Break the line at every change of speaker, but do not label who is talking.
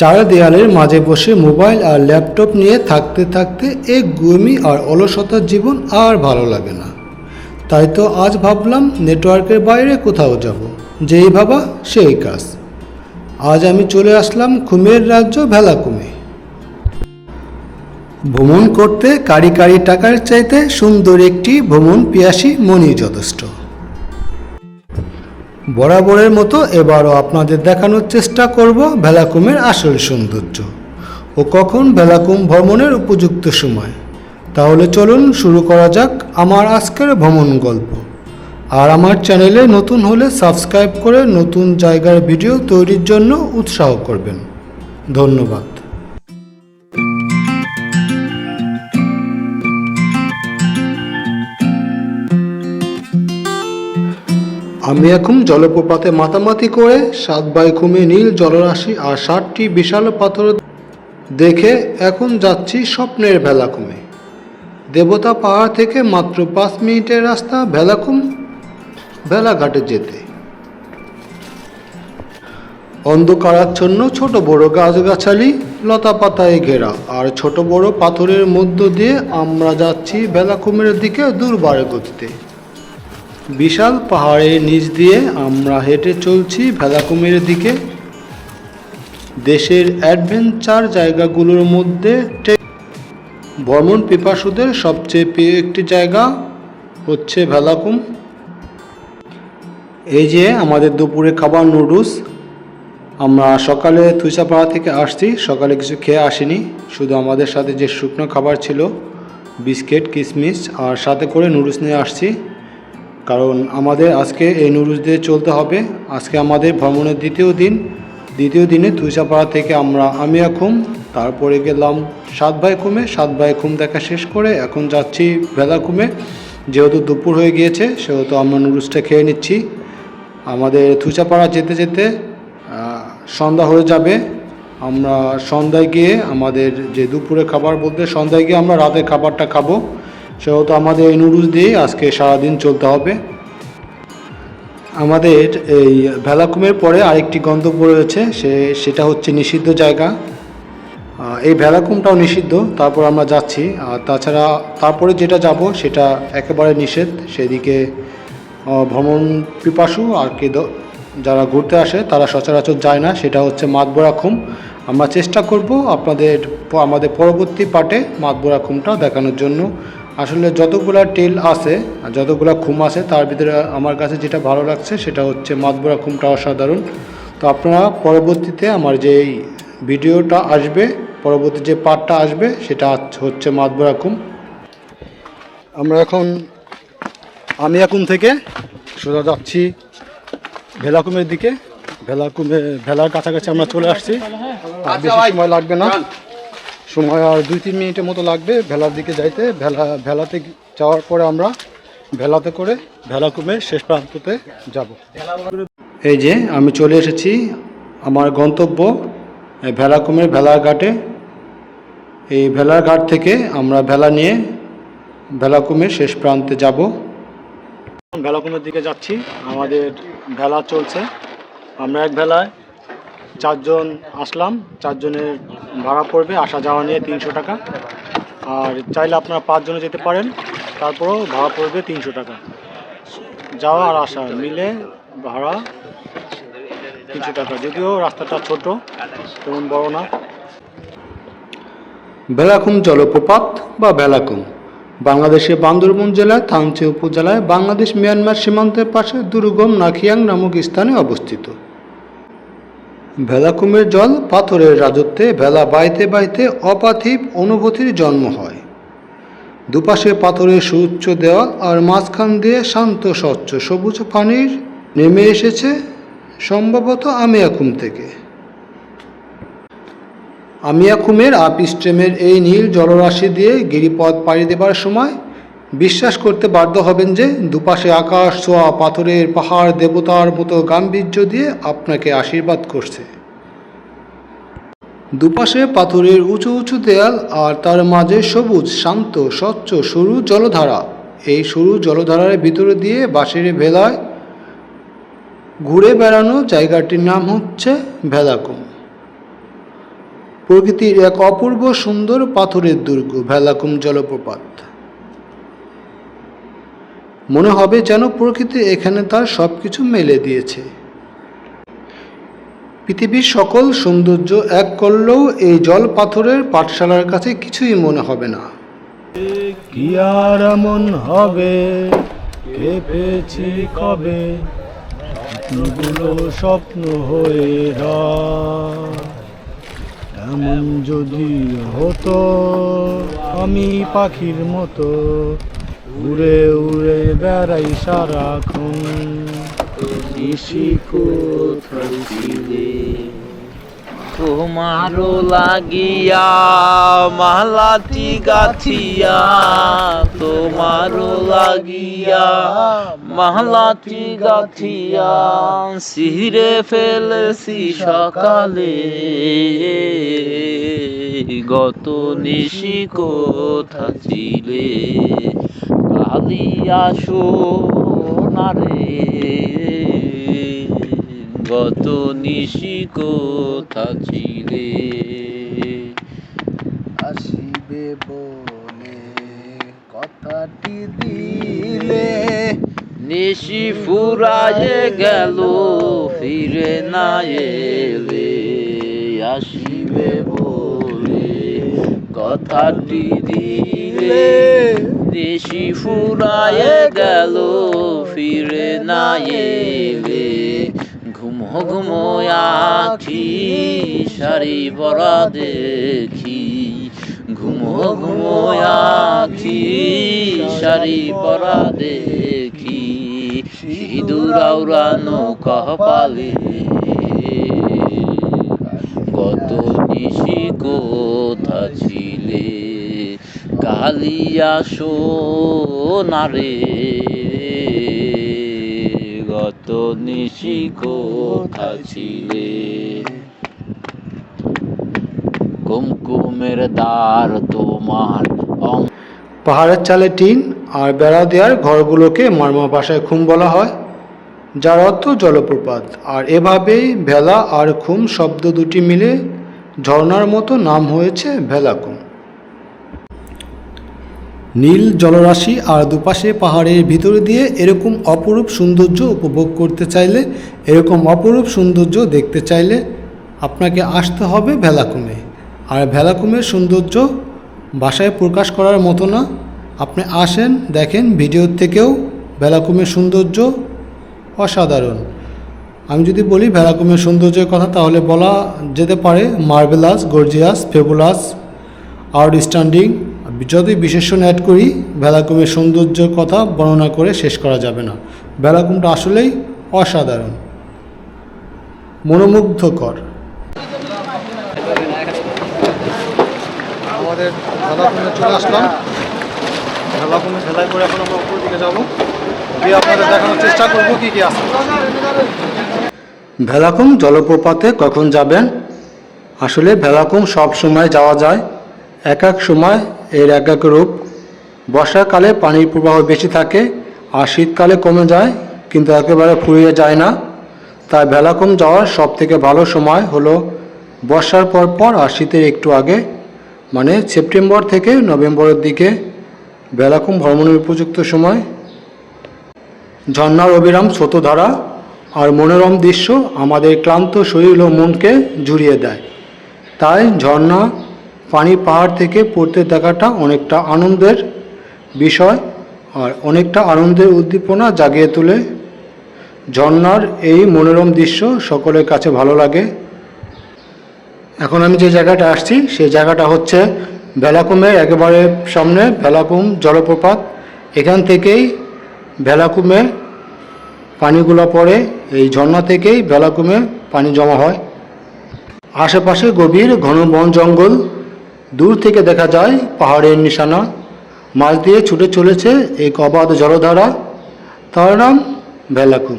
চার দেয়ালের মাঝে বসে মোবাইল আর ল্যাপটপ নিয়ে থাকতে থাকতে এক গুমি আর অলসতার জীবন আর ভালো লাগে না। তাই তো আজ ভাবলাম নেটওয়ার্কের বাইরে কোথাও যাব, যেই ভাবা সেই কাজ। আজ আমি চলে আসলাম খুমের রাজ্য ভেলাকুমে। ভ্রমণ করতে কারি কারি টাকার চাইতে সুন্দর একটি ভ্রমণ পিয়াসী মনি যথেষ্ট। বরাবরের মতো এবারও আপনাদের দেখানোর চেষ্টা করব ভেলাকুমের আসল সৌন্দর্য ও কখন ভেলাকুম ভ্রমণের উপযুক্ত সময়। তাহলে চলুন শুরু করা যাক আমার আজকের ভ্রমণ গল্প। আর আমার চ্যানেলে নতুন হলে সাবস্ক্রাইব করে নতুন জায়গার ভিডিও তৈরির জন্য উৎসাহ করবেন। ধন্যবাদ। আমি এখন জলপ্রপাতে মাতামাতি করে সাত বাই খুমে নীল জলরাশি আর ষাটটি বিশাল পাথর দেখে এখন যাচ্ছি স্বপ্নের ভেলাকুমে। দেবতা পাহাড় থেকে মাত্র পাঁচ মিনিটের রাস্তা ভেলাকুম, ভেলাঘাটে যেতে। অন্ধকারাচ্ছন্ন ছোট বড় গাছগাছালি, লতা পাতায় ঘেরা। আর ছোট বড় পাথরের মধ্য দিয়ে আমরা যাচ্ছি ভেলাকুমের দিকে দুর্বার গতিতে বিশাল পাহাড়ের নিচ দিয়ে আমরা হেঁটে চলছি ভেলাকুমের দিকে। দেশের অ্যাডভেঞ্চার জায়গাগুলোর মধ্যে ভ্রমণ পিপাসুদের সবচেয়ে প্রিয় একটি জায়গা হচ্ছে ভেলাকুম। এই যে আমাদের দুপুরে খাবার নুডলস, আমরা সকালে তুইসাপাড়া থেকে আসছি, সকালে কিছু খেয়ে আসিনি, শুধু আমাদের সাথে যে শুকনো খাবার ছিল, বিস্কিট কিশমিশ আর সাথে করে নুডলস নিয়ে আসছি। কারণ আমাদের আজকে এই নুডলস দিয়ে চলতে হবে। আজকে আমাদের ভ্রমণের দ্বিতীয় দিন। দ্বিতীয় দিনে তুইসাপাড়া থেকে আমরা আমিয়াখুম তারপরে গেলাম সাত ভাই খুমে। সাত ভাই খুম দেখা শেষ করে এখন যাচ্ছি ভেলা খুমে। যেহেতু দুপুর হয়ে গিয়েছে, সেহেতু আমরা নুডলসটা খেয়ে নিচ্ছি। আমাদের থুচাপাড়া যেতে যেতে সন্ধ্যা হয়ে যাবে। আমরা সন্ধ্যায় গিয়ে আমাদের যে দুপুরে খাবার বলতে সন্ধ্যায় গিয়ে আমরা রাতের খাবারটা খাব। সেহেতু আমাদের এই নুডলস দিয়েই আজকে সারাদিন চলতে হবে। আমাদের এই ভেলাকুমের পরে আরেকটি গন্তব্য রয়েছে, সে সেটা হচ্ছে নিষিদ্ধ জায়গা। এই ভেলাকুমটাও নিষিদ্ধ, তারপর আমরা যাচ্ছি। আর তাছাড়া তারপরে যেটা যাব সেটা একেবারে নিষেধ, সেদিকে ভ্রমণ পিপাসু আর কে যারা ঘুরতে আসে তারা সচরাচর যায় না, সেটা হচ্ছে মাতবরা খুম। আমরা চেষ্টা করব আপনাদের আমাদের পরবর্তী পার্টে মাতবরা খুমটা দেখানোর জন্য। আসলে যতগুলা টেল আছে আর যতগুলা খুম আছে তার ভিতরে আমার কাছে যেটা ভালো লাগছে সেটা হচ্ছে মাতবরা খুমটা অসাধারণ। তো আপনারা পরবর্তীতে আমার যে এই ভিডিওটা আসবে পরবর্তী যে পার্টটা আসবে সেটা হচ্ছে মাতবরা খুম। আমরা এখন আমি এখন থেকে সোজা যাচ্ছি ভেলাকুমের দিকে। ভেলাকুমে ভেলার কাছাকাছি আমরা চলে আসছি। আর বেশি সময় লাগবে না। সময় আর দুই, তিন মিনিটের মতো লাগবে ভেলার দিকে যাইতে। ভেলা, ভেলাতে যাওয়ার পরে আমরা ভেলাতে করে ভেলাকুমে শেষ প্রান্ততে যাব। এই যে আমি চলে এসেছি আমার গন্তব্য ভেলাকুমের ভেলার ঘাটে। এই ভেলার ঘাট থেকে আমরা ভেলা নিয়ে ভেলাকুমের শেষ প্রান্তে যাব। ভেলাকুমের দিকে যাচ্ছি। আমাদের ভেলা চলছে। আমরা এক ভেলায় চারজন আসলাম। চারজনের ভাড়া পড়বে, আসা যাওয়া নিয়ে তিনশো টাকা। আর চাইলে আপনারা পাঁচজনে যেতে পারেন, তারপরেও ভাড়া পড়বে তিনশো টাকা। যাওয়া আর আসা মিলে ভাড়া তিনশো টাকা। যদিও রাস্তাটা ছোট, তেমন বড় না। বেলাকুম জলপ্রপাত বা বেলাকুম। বাংলাদেশের বান্দরবন জেলার থানচি উপজেলায় বাংলাদেশ মিয়ানমার সীমান্তের পাশে দুর্গম নাখিয়াং নামক স্থানে অবস্থিত। ভেলাকুমের জল পাথরের রাজত্বে ভেলা বাইতে বাইতে অপাথিব অনুভূতির জন্ম হয়। দুপাশে পাথরের সুউচ্চ দেওয়াল আর মাঝখান দিয়ে শান্ত স্বচ্ছ সবুজ পানির নেমে এসেছে সম্ভবত আমিয়াকুম থেকে। আমিয়াকুমের আপ স্ট্রিমের এই নীল জলরাশি দিয়ে গিরিপথ পাড়ি দেবার সময় বিশ্বাস করতে বাধ্য হবেন যে দুপাশে আকাশ, ছোঁয়া, পাথরের পাহাড়, দেবতার মতো গাম্ভীর্য দিয়ে আপনাকে আশীর্বাদ করছে। দুপাশে পাথরের উঁচু উঁচু দেয়াল আর তার মাঝে সবুজ, শান্ত, স্বচ্ছ সরু জলধারা। এই সরু জলধারার ভিতরে দিয়ে বাঁশের ভেলায় ঘুরে বেড়ানো জায়গাটির নাম হচ্ছে ভেলাকুম। প্রকৃতির এক অপূর্ব সুন্দর পাথরের দুর্গ, ভেলাকুম জলপ্রপাত। মনে হবে যেন প্রকৃতি এখানে তার সব কিছু মেলে দিয়েছে। পৃথিবীর সকল সৌন্দর্য এক করলেও এই জল পাথরের পাঠশালার কাছে কিছুই মনে হবে না।
কি আর এমন হবে? কে কবে? স্বপ্নগুলো স্বপ্ন হয়ে। এমন যদি হতো, আমি পাখির মতো উড়ে উড়ে বেড়াই সারাক্ষণ।
তোমারও লাগিয়া মালাটি গাথিয়া, তোমারও লাগিয়া মালাটি গাথিয়া সিরে ফেলেছি সকালে। গত নিশি কোথা ছিলে? কালিয়া সোনারে গত নিশি কোথা ছিলে?
আসিবে বলে কথাটি দিলে
নিশি ফুরায়ে গেল ফিরে না এলে। আসিবে বলে কথাটি দিলে নিশি ফুরায়ে গেল ফিরে না এলে ঘুমো ঘুমো আখি সারি পরা দেখি। ঘুমো ঘুমো আখি সারি পরা দেখি। সিঁদুর আউরানো কপালে গত নিশি কোথা ছিলে? কালিয়া সোনারে গত নিশি কোথা ছিলে? কুমকুমের দ্বার তোমার
পাহাড়ের চালে টিন আর বেড়া দেওয়ার ঘরগুলোকে মারমা ভাষায় খুম বলা হয়, যার অর্থ জলপ্রপাত। আর এভাবেই ভেলা আর খুম শব্দ দুটি মিলে ঝর্ণার মতো নাম হয়েছে ভেলাকুম। নীল জলরাশি আর দুপাশে পাহাড়ের ভিতর দিয়ে এরকম অপরূপ সৌন্দর্য উপভোগ করতে চাইলে, এরকম অপরূপ সৌন্দর্য দেখতে চাইলে আপনাকে আসতে হবে ভেলাকুমে। আর ভেলাকুমের সৌন্দর্য বাসায় প্রকাশ করার মতো না। আপনি আসেন, দেখেন ভিডিওর থেকেও ভেলাকুমের সৌন্দর্য অসাধারণ। আমি যদি বলি ভেলাকুমের সৌন্দর্যের কথা, তাহলে বলা যেতে পারে মার্বেলাস, গর্জিয়াস, ফেবুলাস আউটস্ট্যান্ডিং যদি বিশেষণ অ্যাড করি, ভেলাকুমের সৌন্দর্যের কথা বর্ণনা করে শেষ করা যাবে না। ভেলাকুমটা আসলেই অসাধারণ। মনোমুগ্ধকর। আমাদের চলে আসলাম। করে এখন আমরা উপর দিকে যাব। দেখানোর চেষ্টা করব কি কি আছে। ভেলাকুম জলপ্রপাতে কখন যাবেন? আসলে ভেলাকুম সব সময় যাওয়া যায়। এক এক সময় এর এক এক রূপ। বর্ষাকালে পানির প্রবাহ বেশি থাকে, আর শীতকালে কমে যায়, কিন্তু একেবারে ফুরিয়ে যায় না। তাই ভেলাকুম যাওয়ার সব থেকে ভালো সময় হলো বর্ষার পর পর আর শীতের একটু আগে মানে সেপ্টেম্বর থেকে নভেম্বরের দিকে। ভেলাকুম ভ্রমণের উপযুক্ত সময়। ঝর্ণার অবিরাম স্রোতধারা আর মনোরম দৃশ্য আমাদের ক্লান্ত শরীর ও মনকে জুড়িয়ে দেয়। তাই ঝর্ণা, পানি পাহাড় থেকে পড়তে দেখাটা অনেকটা আনন্দের বিষয় আর অনেকটা আনন্দের উদ্দীপনা জাগিয়ে তোলে। ঝর্ণার এই মনোরম দৃশ্য সকলের কাছে ভালো লাগে। এখন আমি যে জায়গাটা আসছি, সেই জায়গাটা হচ্ছে ভেলাকুমের একেবারে সামনে ভেলাকুম জলপ্রপাত। এখান থেকেই ভেলাকুমে পানিগুলো পড়ে। এই ঝর্ণা থেকেই বেলাকুমে পানি জমা হয়। আশেপাশে গভীর ঘন বন জঙ্গল। দূর থেকে দেখা যায় পাহাড়ের নিশানা। মাছ দিয়ে ছুটে চলেছে এক অবাধ জলধারা। তার নাম ভেলাকুম